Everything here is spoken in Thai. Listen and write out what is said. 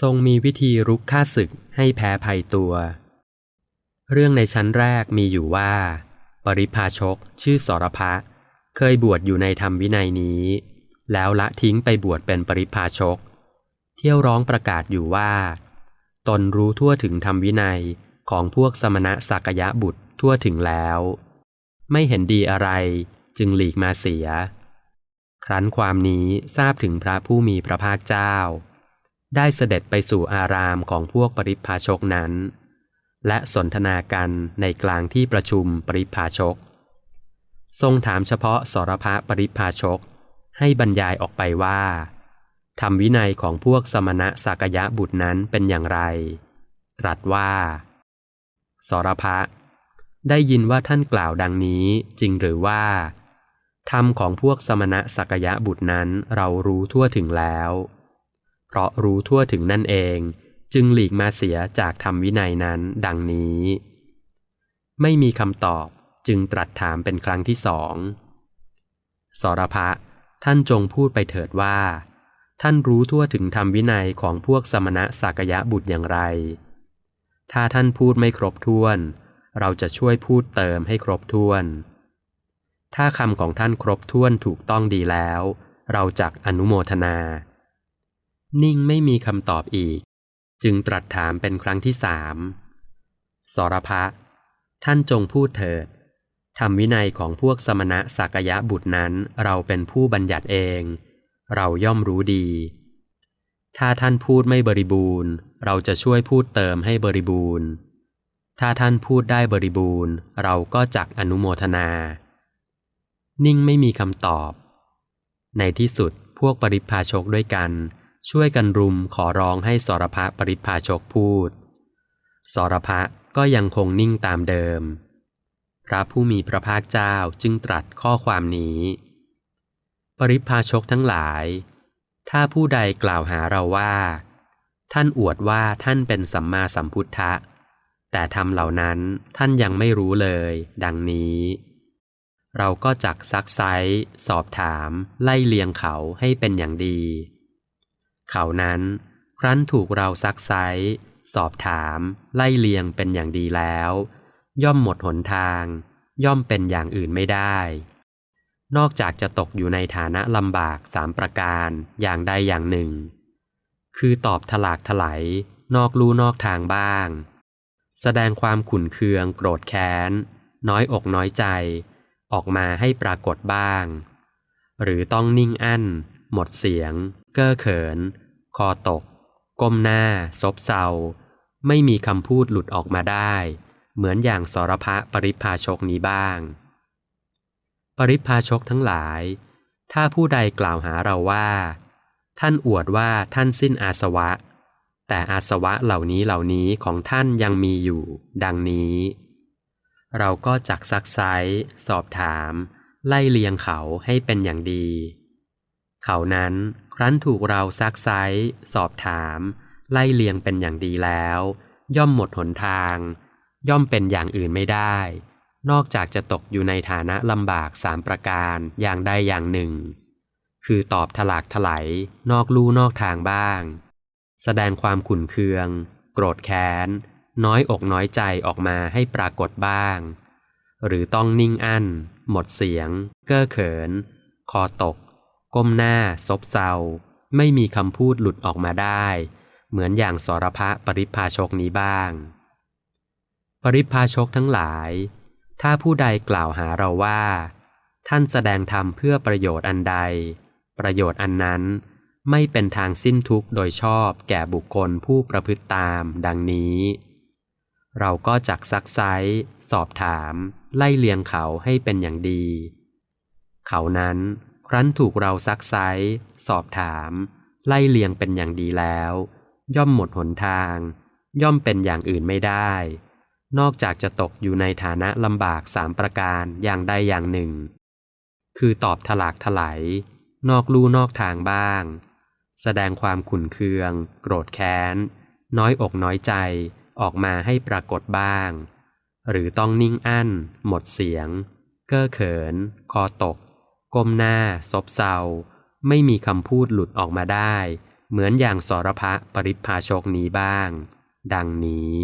ทรงมีวิธีรุกฆ่าศึกให้แพ้ภัยตัว เรื่องในชั้นแรกมีอยู่ว่า ปริพาชกชื่อสรพะ เคยบวชอยู่ในธรรมวินัยนี้ แล้วละทิ้งไปบวชเป็นปริพาชก เที่ยวร้องประกาศอยู่ว่า ตนรู้ทั่วถึงธรรมวินัยของพวกสมณะสักยะบุตรทั่วถึงแล้ว ไม่เห็นดีอะไรจึงหลีกมาเสีย ครั้นความนี้ทราบถึงพระผู้มีพระภาคเจ้า ได้เสด็จไปสู่อารามของพวกปริพาชกนั้น และสนทนากันในกลางที่ประชุมปริพาชก ทรงถามเฉพาะสรพะปริพาชก ให้บรรยายออกไปว่าธรรมวินัยของพวกสมณะสักยะบุตรนั้นเป็นอย่างไร ตรัสว่า สรพะ ได้ยินว่าท่านกล่าวดังนี้จริงหรือว่าธรรมของพวกสมณะสักยะบุตรนั้นเรารู้ทั่วถึงแล้ว เพราะรู้ทั่วถึงนั่นเอง จึงหลีกมาเสียจากธรรมวินัยนั้นดังนี้ ไม่มีคำตอบจึงตรัสถามเป็นครั้งที่สอง สรพะ ท่านจงพูดไปเถิดว่า ท่านรู้ทั่วถึงธรรมวินัยของพวกสมณะสักยะบุตรอย่างไร ถ้าท่านพูดไม่ครบถ้วน เราจะช่วยพูดเติมให้ครบถ้วน ถ้าคำของท่านครบถ้วนถูกต้องดีแล้ว เราจักอนุโมทนา นิ่งไม่มีคำตอบอีก จึงตรัสถามเป็นครั้งที่สามสรพะ ท่านจงพูดเถิดธรรมวินัยของพวกสมณะสักยะบุตรนั้นเราเป็นผู้บัญญัติเอง เราย่อมรู้ดี ถ้าท่านพูดไม่บริบูรณ์ เราจะช่วยพูดเติมให้บริบูรณ์ ถ้าท่านพูดได้บริบูรณ์ เราก็จักอนุโมทนา นิ่งไม่มีคำตอบ ในที่สุดพวกปริพาชกด้วยกัน ช่วยกันรุมขอร้องให้สรพะปริพาชกพูด สรพะก็ยังคงนิ่งตามเดิม พระผู้มีพระภาคเจ้าจึงตรัสข้อความนี้ ปริพาชกทั้งหลาย ถ้าผู้ใดกล่าวหาเราว่า ท่านอวดว่าท่านเป็นสัมมาสัมพุทธะ แต่ทำเหล่านั้นท่านยังไม่รู้เลย ดังนี้เราก็จักซักไซสอบถามไล่เลียงเขาให้เป็นอย่างดี เขานั้น ครั้นถูกเราซักไซสอบถาม ไล่เลียงเป็นอย่างดีแล้ว ย่อมหมดหนทาง ย่อมเป็นอย่างอื่นไม่ได้ นอกจากจะตกอยู่ในฐานะลำบากสามประการอย่างใดอย่างหนึ่ง คือตอบถลากถลายนอกลู่นอกทางบ้าง แสดงความขุนเคือง โกรธแค้น น้อยอกน้อยใจ ออกมาให้ปรากฏบ้าง หรือต้องนิ่งอั้น หมดเสียง เก้อเขิน คอตก ก้มหน้า ซบเซา ไม่มีคำพูดหลุดออกมาได้ เหมือนอย่างสรพะปริพาชกนี้บ้าง ปริพาชกทั้งหลาย ถ้าผู้ใดกล่าวหาเราว่า ท่านอวดว่าท่านสิ้นอาสวะ แต่อาสวะเหล่านี้เหล่านี้ของท่านยังมีอยู่ ดังนี้ เราก็จักซักไซสอบถาม ไล่เลียงเขาให้เป็นอย่างดี เขานั้นครั้นถูกเราซักไซสอบถาม ไล่เลียงเป็นอย่างดีแล้ว ย่อมหมดหนทาง ย่อมเป็นอย่างอื่นไม่ได้ นอกจากจะตกอยู่ในฐานะลำบากสามประการอย่างใดอย่างหนึ่ง คือตอบถลากถลายนอกลู่นอกทางบ้าง แสดงความขุ่นเคือง โกรธแค้น น้อยอกน้อยใจออกมาให้ปรากฏบ้าง หรือต้องนิ่งอั้น หมดเสียง เก้อเขิน คอตก ก้มหน้า ซบเซา ไม่มีคำพูดหลุดออกมาได้ เหมือนอย่างสรพะปริพาชกนี้บ้าง ปริพาชกทั้งหลาย ถ้าผู้ใดกล่าวหาเราว่า ท่านแสดงธรรมเพื่อประโยชน์อันใด ประโยชน์อันนั้นไม่เป็นทางสิ้นทุกข์โดยชอบแก่บุคคลผู้ประพฤติตามดังนี้ เราก็จักซักไซสอบถาม ไล่เลียงเขาให้เป็นอย่างดี เขานั้น ครั้นถูกเราซักไซสอบถาม ไล่เลียงเป็นอย่างดีแล้ว ย่อมหมดหนทาง ย่อมเป็นอย่างอื่นไม่ได้ นอกจากจะตกอยู่ในฐานะลำบากสามประการอย่างใดอย่างหนึ่ง คือตอบถลากถลายนอกลู่นอกทางบ้าง แสดงความขุนเคือง โกรธแค้น น้อยอกน้อยใจออกมาให้ปรากฏบ้าง หรือต้องนิ่งอั้น หมดเสียง เก้อเขิน คอตก ก้มหน้า ซบเซา ไม่มีคำพูดหลุดออกมาได้ เหมือนอย่างสรพะปริพาชกนี้บ้าง ดังนี้